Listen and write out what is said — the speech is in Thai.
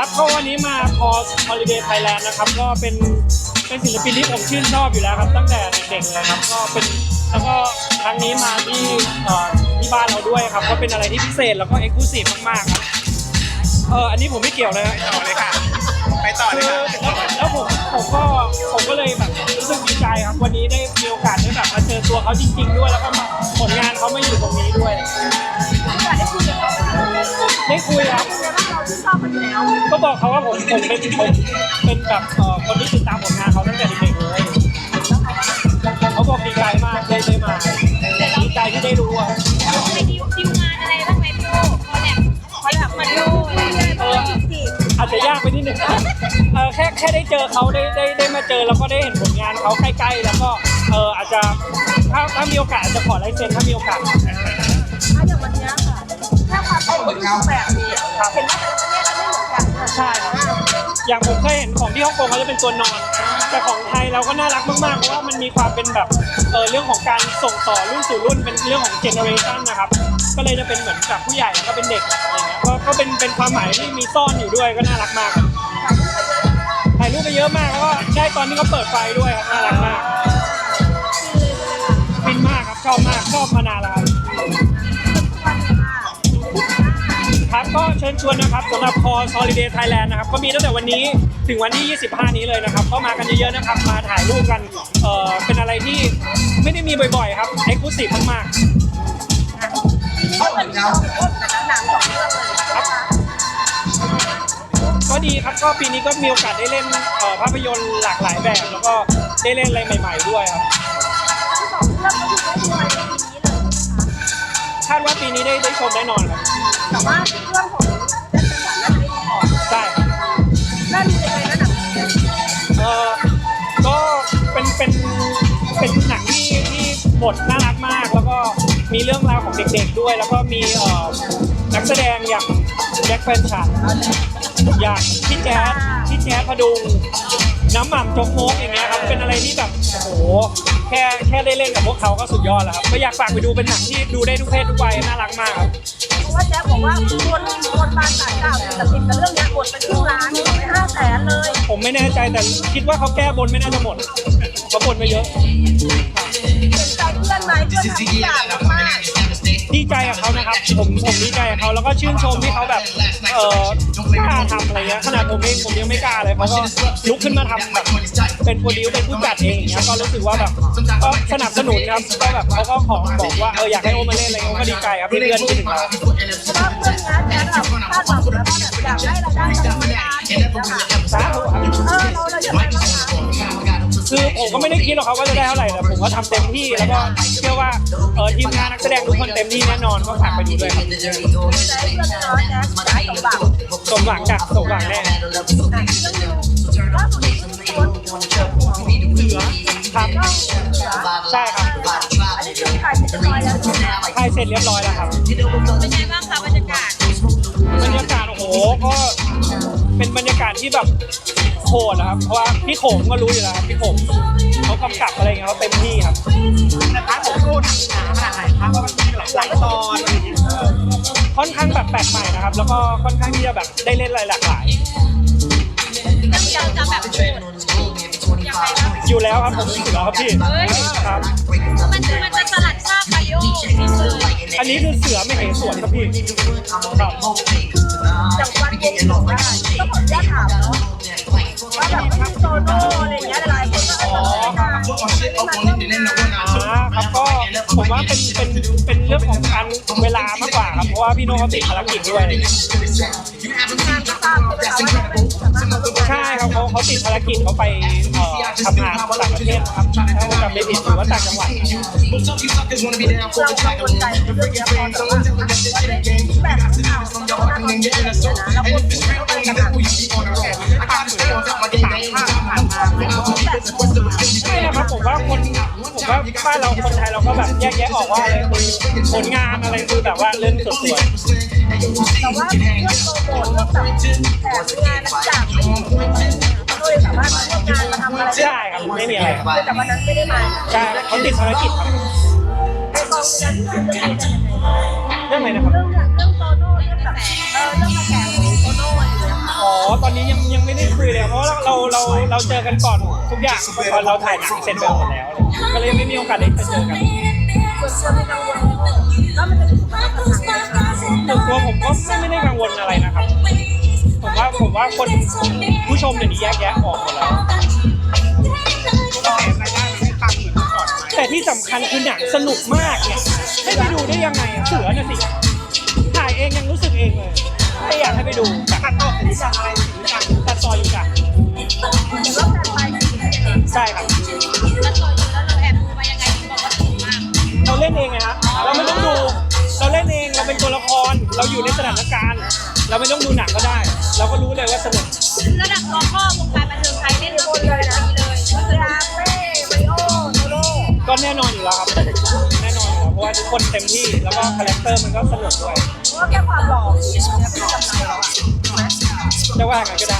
ครับก็วันนี้มาคอร์ส Holiday Thailand นะครับ ก็เป็นเป็นศิลปินที่ผมชื่นชอบอยู่แล้วครับตั้งแต่เด็กๆเลยครับก็เป็นแล้วก็ครั้งนี้มาที่เอ่อที่บ้านเราด้วยครับก็เป็นอะไรที่พิเศษแล้วก็เอกลูซีฟมากๆครับเอออันนี้ผมไม่เกี่ยวเลยนะต่อเลยค่ะ ไปต่อเลยคือค่ะแล้วแล้วผมผมก็ผมก็เลยแบบรู้สึกดีใจครับวันนี้ได้มีโอกาสได้แบบมาเจอตัวเขาจริง ๆ ด้วยแล้วก็มาผลงานเขามาอยู่ตรงนี้ด้วยได้คุยครับ ก็บอกเขาว่าผมผมเป็นผมเป็นแบบเอ่อคนที่ติดตามผลงานเขาตั้งแต่เด็กๆเลยเขาบอกดีใจมากได้ได้มาดีใจที่ได้รู้อะไปดิวดิวงานอะไรบ้างไหมพี่โอคอลแลบคอลแลบมาดูอะไรอย่างเงี้ยเอออาจจะยากไปนิดนึงเออแค่แค่ได้เจอเขาได้ได้ได้มาเจอแล้วก็ได้เห็นผลงานเขาใกล้ๆแล้วก็เอออาจจะถ้าถ้ามีโอกาสอาจจะขอลายเซ็นถ้ามีโอกาสถ้าอย่างวันเนี้ยค่ะถ้าความเป็นรูปแบบนี้เห็นว่า ใช่ครับอย่างผมเคยเห็นของที่ฮ่องกงเขาจะเป็นตัวนอน แต่ของไทยเราก็น่ารักมากๆเพราะว่ามันมีความเป็นแบบเออเรื่องของการส่งต่อรุ่นสู่รุ่นเป็นเรื่องของเจเนอเรชันนะครับก็เลยจะเป็นเหมือนกับผู้ใหญ่แล้วก็เป็นเด็กอะไรเงี้ยก็ก็เป็นเป็นความหมายที่มีซ่อนอยู่ด้วยก็น่ารักมากครับถ่ายรูปไปเยอะมากแล้วก็ได้ตอนที่เขาเปิดไฟด้วยครับน่ารักมากฟินมากครับชอบมากชอบมานานแล้ว ญชวนนะครับสำหรับคอ Holiday Thailand นะครับก็มีตั้งแต่วันนี้ถึงวันที่ 25 นี้เลยนะครับก็มากันเยอะๆนะครับมาถ่ายรูปกันเอ่อเป็นอะไรที่ไม่ได้มีบ่อยๆครับ Exclusive มากทีนี้มันมีสองคนแต่ละหนังสองเรื่องเลยนะคะๆก็ดีครับก็ปีนี้ก็มีโอกาสได้เล่นเอ่อภาพยนตร์หลากหลายแบบ แล้วก็ได้เล่นอะไรใหม่ ๆ ด้วยครับทั้งสองเรื่องก็คือได้ดูในปีนี้เลยนะคะคาดว่าปีนี้ได้ได้ชมแน่นอนครับแต่ว่าเรื่องของ ที่บทน่ารักมาก แล้วก็มีเรื่องราวของเด็กๆด้วย แล้วก็มีเอ่อนักแสดงอย่างแจ็คแฟนฉันอย่างพี่แจ๊ดพี่แจ๊ดพดุง น้ำหม่ำจกโมกอย่างเงี้ยครับเป็นอะไรที่แบบโอ้โหแค่แค่ได้เล่นกับพวกเขาก็สุดยอดแล้วครับก็อยากฝากไปดูเป็นหนังที่ดูได้ทุกเพศทุกวัยน่ารักมากครับ เพราะว่าแจ็คบอกว่าคนคนบานต่างดาวเนี่ยแต่ติดกับเรื่องเนี้ยหมดไปครึ่งล้านหมดไปห้าแสนเลย ผมไม่แน่ใจแต่คิดว่าเขาแก้บนไม่น่าจะหมดเขาบนไปเยอะ ดีใจกับเขานะครับ ผมผมดีใจกับเขาแล้วก็ชื่นชมที่เขาแบบเออกล้าทำอะไรเงี้ยขนาดผมเองผมยังไม่กล้าเลยเขาก็ลุกขึ้นมาทำแบบเป็นโปรดิวเป็นผู้จัดเองอย่างเงี้ยก็รู้สึกว่าแบบก็สนับสนุนครับก็แบบเขาก็ขอบอกว่าเอออยากให้โอมาเล่นอะไรเงี้ยก็ดีใจครับที่เลื่อนไปถึงเราเพราะว่าเพื่อนนะแจ็คแบบคาดหวังแล้วก็แบบอยากได้รายได้จากรายการอย่างเงี้ยค่ะสาธุครับ คือผมก็ไม่ได้คิดหรอกครับว่าจะได้เท่าไหร่แต่ผมก็ทำเต็มที่แล้วก็เชื่อว่าเออทีมงานนักแสดงทุกคนเต็มที่แน่นอนก็ฝากไปดูด้วยครับใจเพื่อนน้อยแจ็คสมหวังจากสมหวังแน่เหลือครับใช่ครับอันนี้ถ่ายเสร็จเรียบร้อยแล้วครับเป็นไงบ้างคะบรรยากาศบรรยากาศโอ้โหก็ เป็นบรรยากาศที่แบบโหดนะครับ เพราะว่าพี่โขงก็รู้อยู่แล้วครับพี่โขงเขากำกับอะไรเงี้ยเขาเต็มที่ครับแต่พาร์ทของพี่โอหนักหนาขนาดไหนคะเพราะมันมีหลายหลายตอนอะไรอย่างเงี้ยค่อนข้างแบบแปลกใหม่นะครับ แล้วก็ค่อนข้างที่จะแบบได้เล่นอะไรหลากหลายแล้วเราจะแบบโหดยังไงบ้างอยู่แล้วครับผมรู้สึกแล้วครับพี่เฮ้ยครับ มันมันจะสลัดคราบไบโอันนี้คือเสือไม่เห็นสวนครับพี่ครับอย่างวันวงสองได้ก็ขออนุญาตถามเนาะว่าแบบไม่มีโซโล่อะไรอย่างเงี้ยหลายคนก็เออไม่ได้ไม่มาร่มงานครับก็ผมว่าเป็นเป็นเป็นเรื่องของการเวลามากกว่าครับเพราะว่าพี่โน้เขาติดภารกิจด้วย เขาติดภารกิจเขาไปทำงานต่างประเทศครับถ้าจำไม่ผิดหรือว่าต่างจังหวัดใช่แต่ว่าว่าในแบบข่าวของเราหน้าตอนนี้อะไม่นะควรจะต้องไปกันแบบใช่นะครับผมว่าคนผมว่าบ้านเราคนไทยเราก็แบบแยกแยะออกว่าอะไรคือผลงานอะไรคือแบบว่าเรื่องสวยแต่ว่าเรื่องโปรโมทเรื่องแบบงานต่างๆ เขาเลยสามารถมาร่วมงานมาทำอะไรๆใช่ครับไม่มีอะไรครับแต่วันนั้นไม่ได้มาใช่เขาติดภารกิจครับในกองนั้นเรื่องนี้เป็นยังไงเรื่องไหนนะครับเรื่องเรื่องโตโน่เรื่องแบบเออเรื่องกระแสของโตโน่อะไรอย่างเงี้ยค่ะอ๋อตอนนี้ยังยังไม่ได้คุยเลยเพราะว่าเราเราเราเจอกันก่อนทุกอย่างตอนเราถ่ายหนังเสร็จไปหมดแล้วก็เลยยังไม่มีโอกาสได้เจอกันส่วนตัวมีกังวลแล้วมันจะถูกมาตรฐานไหมส่วนตัวผมก็ไม่ได้กังวลอะไรนะครับ ผมว่าคนผู้ชมเดี๋ยวนี้แยกแยะออกหมดแล้วก็เห็นรายได้ไม่ปังเหมือนเมื่อก่อนไหมแต่ที่สำคัญคือหนังสนุกมากเนี่ยให้ไปดูได้ยังไงอะเสือน่ะสิ ถ่ายเองยังรู้สึกเองเลยไม่อยากให้ไปดูตัดต่อสีสันอะไรสีสันตัดต่ออยู่จ้ะเห็นว่าแฟนไปใช่ครับแล้วตัวอยู่แล้วเราแอบดูมายังไงถึงบอกว่าสนุกมากเราเล่นเองไงฮะเราไม่ต้องดู เราเล่นเองเราเป็นตัวละครเราอยู่ในสถานการณ์ เราไม่ต้องดูหนังก็ได้ เราก็รู้เลยว่าสนุกระดับตัวพ่อวงการบันเทิงไทยเล่นก็คือแบบนี้เลยก็คือลาเป้มาริโอโนโน่ก็แน่นอนอยู่แล้วครับ แน่นอนอยู่แล้วเพราะว่าทุกคนเต็มที่ แล้วก็คาแรคเตอร์มันก็สนุกด้วยเพราะว่าแค่ความหล่อเนี่ยเป็นกำไรแล้วอะถูกไหมจะว่าไงก็ได้